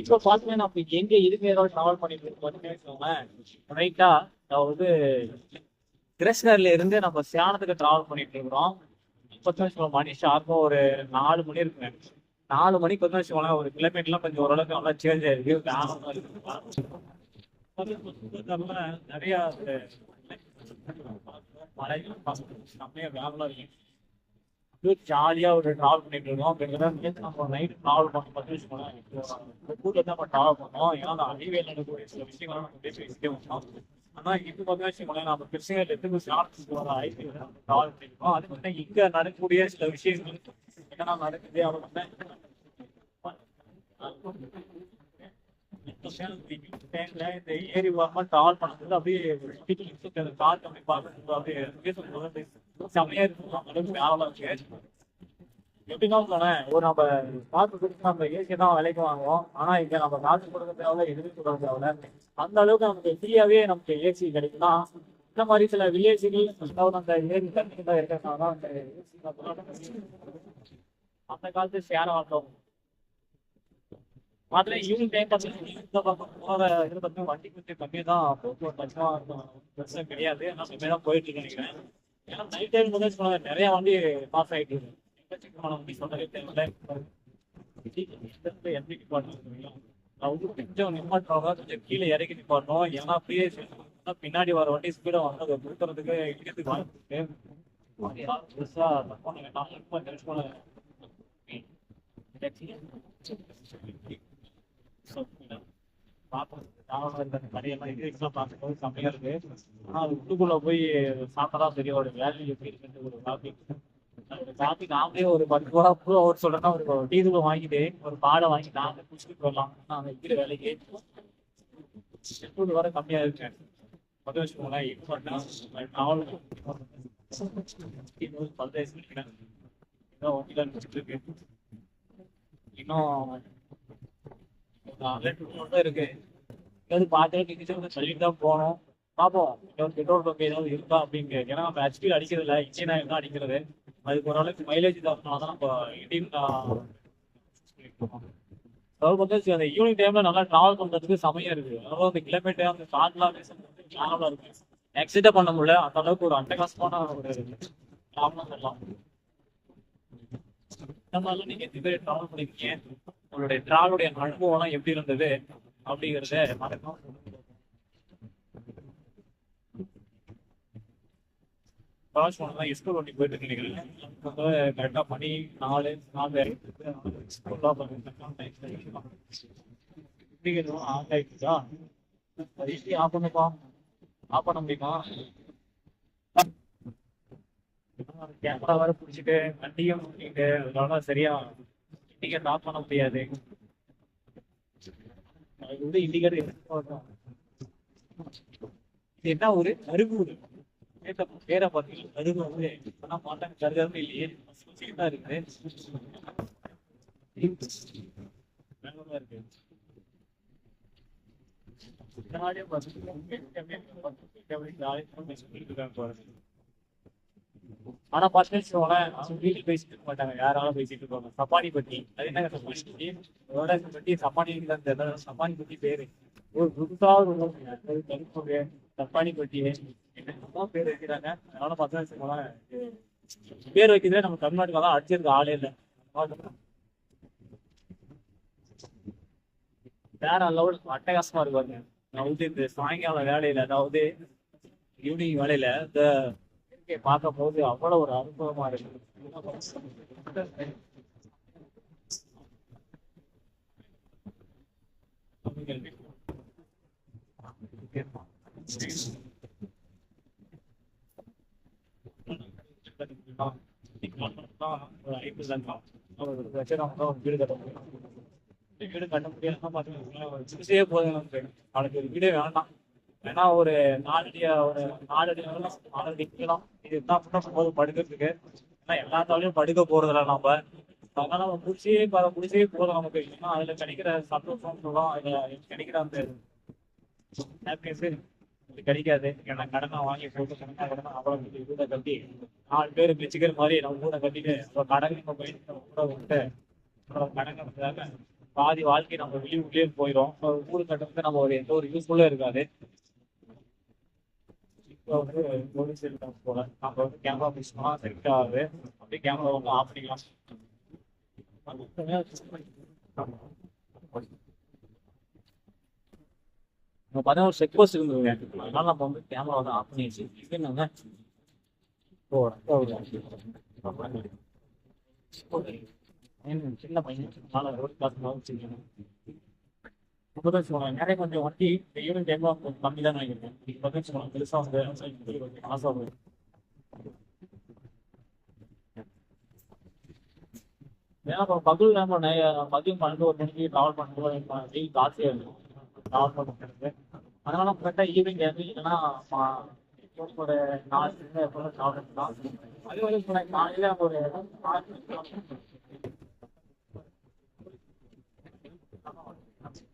இப்போ பாத்தீங்கன்னா நம்ம எங்க இதுக்கு ஏதாவது டிராவல் பண்ணிட்டு இருக்கோம் வச்சுக்கோங்களேன். ரைட்டா அதாவது கிருஷ்ணர்ல இருந்து நம்ம சியானத்துக்கு டிராவல் பண்ணிட்டு இருக்கிறோம். இப்போ வச்சுக்கோங்க மணி ஷார்ப்பா ஒரு நாலு மணி இருக்குங்க. நாலு மணிக்கு வந்து வச்சுக்கோங்களேன் ஒரு கிலோமீட்டர்லாம் கொஞ்சம் ஓரளவுக்கு நல்லா சேஞ்ச் ஆயிருக்கு. வேகமா இருக்கு நிறைய மழையும் செம்மையா வேகமா இருக்கு. ஜாலியா ஒரு டிராவல் பண்ணிட்டு இருக்கோம். அப்படிங்கிறத நம்ம நைட் டிராவல் பண்ண பத்தி வச்சுக்கோங்களேன் ஊர்ல தான் நம்ம டிராவல் பண்ணோம். ஏன்னா அந்த அறிவியல் நடக்கக்கூடிய சில விஷயங்களை நம்ம பேசிட்டே வந்தோம். ஆனா இப்போ பார்த்தா நம்ம கிருஷ்ணகிரில எத்தனை சாப்பிட்டு வர ஹைவேல பண்ணிருக்கோம். அது மட்டும் இங்க நடக்கக்கூடிய சில விஷயங்கள் என்னென்ன நடக்குது அவங்க இந்த ஏரி வாரமா டிராவல் பண்ணது அப்படியே காத்து அப்படி பார்க்கறது அப்படியே செம்மையா இருக்கும் உடம்பு வேலை இருக்கு எப்படின்னா சொன்னேன் ஒரு நம்ம காசு கொடுத்து நம்ம ஏசி தான் விலைக்கு வாங்குவோம் ஆனா இங்க நம்ம காசு கொடுக்க தேவையில்ல எதுவுமே கொடுக்க தேவையில்ல அந்த அளவுக்கு நமக்கு ஃப்ரீயாவே நமக்கு ஏசி கிடைக்கும்னா இந்த மாதிரி சில வில்லேஜுகள் அந்த ஏரி தண்ணி தான் இருக்கிறதுனால அந்த ஏசி அந்த காலத்து சேர ஆட்டோம் அதுல ஈவினிங் டைம் பார்த்தீங்கன்னா போற வண்டி கொஞ்சம் கம்மி தான் போக்குவரத்து அதிகமா இருக்கும் பிரச்சனை கிடையாது நான் கம்மியாக தான் போயிட்டு இருக்கேன் நினைக்கிறேன் ஏன்னா நைட் டைம் வந்து சொன்னாங்க நிறைய வண்டி பாஸ் ஆகிட்டு இருக்கு. எங்க செக் பண்ண வண்டி சொன்னதே தெரியல. எந்த நிப்பாட்டணும் அவங்க கொஞ்சம் நிப்பாட்டுறவங்க கொஞ்சம் கீழே இறக்கி நிப்பாட்டணும். ஏன்னா அப்படியே பின்னாடி வர வண்டி ஸ்பீடை வந்து அதை நிறுத்துறதுக்கு இடிக்கிறதுக்கு வாய்ப்பு இருக்கு. பெருசா தெரிஞ்சுக்கணும் பார்ப்போம் இப்போ தெரிஞ்சுக்கோங்க கடையெல்லாம் எக்ஸாம் பார்க்கும்போது கம்மியாக இருக்கு ஆனால் அது உள்ளுக்குள்ள போய் சாப்பிட்டா தெரியும் ஒரு வேல்யூ எப்படி இருக்குன்னு ஒரு காஃபி காஃபி நாமளே ஒரு பத்து ரூபா ரூபா அவர் சொல்றேன்னா ஒரு டீ தூள் வாங்கிட்டு ஒரு பாலை வாங்கி நாமளே குடிச்சிட்டு போயிடலாம் ஆனா அந்த இருக்கிற வேலைக்கு செட்டூல் வர கம்மியாக இருக்கு பத்து வச்சுக்கோங்களேன் இப்போ நாலு இன்னொரு பதினஞ்சு நினைக்கிறேன் இன்னும் வண்டியில நினைச்சிட்டு இருக்கு இன்னும் மட்டும் இருக்கு. ஏதாவது பார்த்து கிச்சன் சொல்லிட்டு தான் போகணும். பார்ப்போம் ஏதாவது பெட்ரோல் பங்க் ஏதாவது இருக்கா அப்படிங்க ஏன்னா நம்ம ஹெச்பி அடிக்கிறது இல்லை. இன்ஜின் ஆயில் தான் அடிக்கிறது. அதுக்கு ஓரளவுக்கு மைலேஜ் தான். தான் நம்ம இண்டியன் அதாவது வந்து அந்த ஈவினிங் டைம்ல நல்லா டிராவல் பண்றதுக்கு சமயம் இருக்கு. அதாவது அந்த கிலோமீட்டர் அந்த கார்லாம் டிராவலா இருக்கு. எக்ஸிட்டே பண்ண முடியல. அந்த அளவுக்கு ஒரு அட்டகாசமான ஒரு டிராவலாம் சொல்லலாம் இந்த மாதிரிலாம் நீங்க எத்தனை பேர் டிராவல் பண்ணிருக்கீங்க? உங்களுடைய டிராவலுடைய அனுபவம்லாம் எப்படி இருந்தது? அப்படிங்கறத மறக்காம சொல்லுங்க. ராஜ் தான் ஸ்கூல் வண்டி போயிட்டு இருக்கீங்க. கரெக்டா மணி நாலு நாலு ஸ்கூல்லாம் ஆஃப் ஆயிடுச்சா ஈஸி ஆஃப் பண்ணுப்பா. ஆஃப் பண்ண முடியுமா? கேமரா வேற பிடிச்சிட்டு வண்டியும் ஓட்டிட்டு அதனால சரியா டிக்கெட் ஆஃப் பண்ண முடியாது. வந்து இண்டிகேட்டர் இது என்ன ஒரு கருகூர் கேட்ட பேரை பார்த்தீங்கன்னா கருகு வந்து ஆனா மாட்டாங்க கருகாம இல்லையே தான் இருக்குது வேகமா இருக்கு பின்னாடியே போகிறது ஆனா பத்து வச்சுக்கோங்களேன் அவங்க வீட்டுக்கு பேசிட்டு இருக்க மாட்டாங்க யாராலும் பேசிட்டு இருப்பாங்க சப்பானி பத்தி அது என்ன பட்டி அதோட பட்டி சப்பானி தான் தெரியல சப்பானி பட்டி பேரு. ஒரு புதுசா ஒரு கருப்பு சப்பானி பட்டி. என்னென்னமோ பேர் வைக்கிறாங்க. அதனால பத்து வச்சுக்கோங்களேன் பேர் வைக்கிறதே நம்ம தமிழ்நாட்டுக்கு தான் அடிச்சிருக்க ஆளே இல்லை. வேற லெவல் அட்டகாசமா இருக்கு அதாவது இந்த சாயங்கால வேலையில அதாவது ஈவினிங் வேலையில இந்த இயற்கையை பார்க்கும் போது அவ்வளவு ஒரு அனுபவமா இருக்கு வீடு கட்ட முடியும் வீடு கட்ட முடியாதுன்னா பாத்தீங்கன்னா சிறுசே போதும். நமக்கு நாளைக்கு வீடே வேண்டாம். ஏன்னா ஒரு நாலடி ஒரு நாலடி வரலாம் நாலடி கீழம் இதுதான் ஃபுல்லாக போது படுக்கிறதுக்கு. ஏன்னா எல்லா தாலையும் படுக்க போறதில்ல நம்ம அதனால நம்ம முடிச்சே முடிச்சே போதும் நமக்கு. ஏன்னா அதுல கிடைக்கிற சந்தோஷம் சொல்லும் அதுல கிடைக்கிற அந்த ஹாப்பினஸ் இது கிடைக்காது. ஏன்னா கடனை வாங்கி போட்டு கடனை கடனை அவ்வளோ வீட்டை கட்டி நாலு பேர் மிச்சிக்கிற மாதிரி நம்ம கூட கட்டிட்டு அப்புறம் கடன் நம்ம போய் நம்ம கூட விட்டு அப்புறம் கடன் பாதி வாழ்க்கை நம்ம வெளியே உள்ளே போயிடும் ஊரு கட்டத்துக்கு நம்ம ஒரு எந்த ஒரு யூஸ்ஃபுல்லும் இருக்காது. இப்போ வந்து போலீஸ் இருக்காங்க போல வந்து கேமரா பண்ணா செட் ஆகுது அப்படியே கேமரா வந்து ஆஃப் பண்ணிக்கலாம் நம்ம பார்த்தா ஒரு செக் போஸ்ட் இருந்ததுங்க அதனால நம்ம வந்து கேமரா வந்து ஆஃப் பண்ணி வச்சு என்னங்க சின்ன பையன் நாலு ரோட் கிளாஸ் வச்சிருக்கேன் இப்போதான் சொல்லுவாங்க நிறைய கொஞ்சம் வண்டி இந்த ஈவினிங் டைம்ல கொஞ்சம் கம்மி தான் வாங்கியிருக்கேன் இப்போ தான் சொல்லுவாங்க பெருசா வந்து கொஞ்சம் ஆசை வருது ஏன்னா இப்போ பகல் நம்ம மதியம் பன்னெண்டு ஒரு மணிக்கு ட்ராவல் பண்ணும்போது வெயில் ஜாஸ்தியாக இருக்கும் ட்ராவல் பண்ணுறது அதனால கரெக்டாக ஈவினிங் டைம் இல்லைன்னா ஒரு நாலு மணி எப்போ ட்ராவல் பண்ணலாம். அதே மாதிரி சொன்னேன் காலையில் ஒரு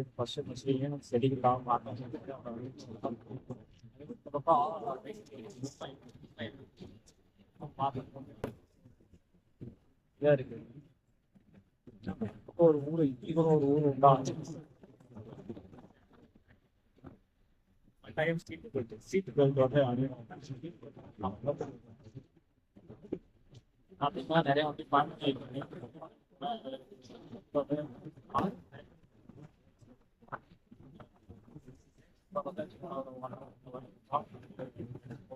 வந்து ஃபர்ஸ்ட் ஃபர்ஸ்ட் ஏன் செடிக்கலாம் பார்த்தேன் இருக்கு ஒரு ஊர் இப்போ ஒரு ஊர் உண்டா time seat belt seat belt அப்படின்னா நிறைய வந்து பண்ணி ま、私たちのあの、的の、あの、